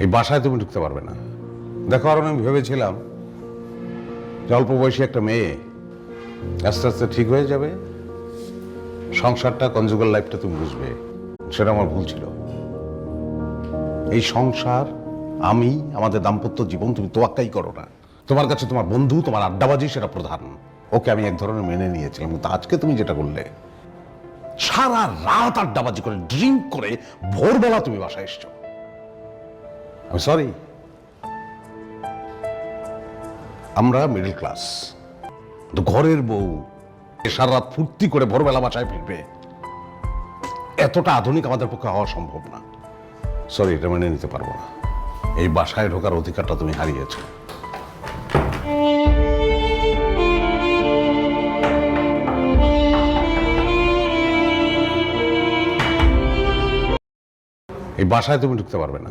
এই বাসায় তুমি ঢুকতে পারবে না। দেখো, আর আমি ভেবেছিলাম যে অল্প বয়সী একটা মেয়ে আস্তে আস্তে ঠিক হয়ে যাবে। সংসারটা কনজুগাল লাইফটা তুমি বুঝবে। সেটা আমার ভুল ছিল। এই সংসার, আমি, আমাদের দাম্পত্য জীবন তুমি তোয়াক্কাই করো না। তোমার কাছে তোমার বন্ধু, তোমার আড্ডাবাজি সেটা প্রধান। ওকে আমি এক ধরনের মেনে নিয়েছিলাম, কিন্তু আজকে তুমি যেটা করলে, সারা রাত আড্ডাবাজি করে ড্রিঙ্ক করে ভোরবেলা তুমি বাসায় এসছো। আমি সরি আমরা মিডল ক্লাস ঘরের বউ সারা রাত ফুর্তি করে ভোরবেলা বাসায় ফিরবে। এতটা আধুনিক আমাদের পক্ষে হওয়া সম্ভব না। সরি এটা মেনে নিতে পারব না। এই বাসায় ঢোকার অধিকারটা তুমি হারিয়েছো। এই বাসায় তুমি ঢুকতে পারবে না।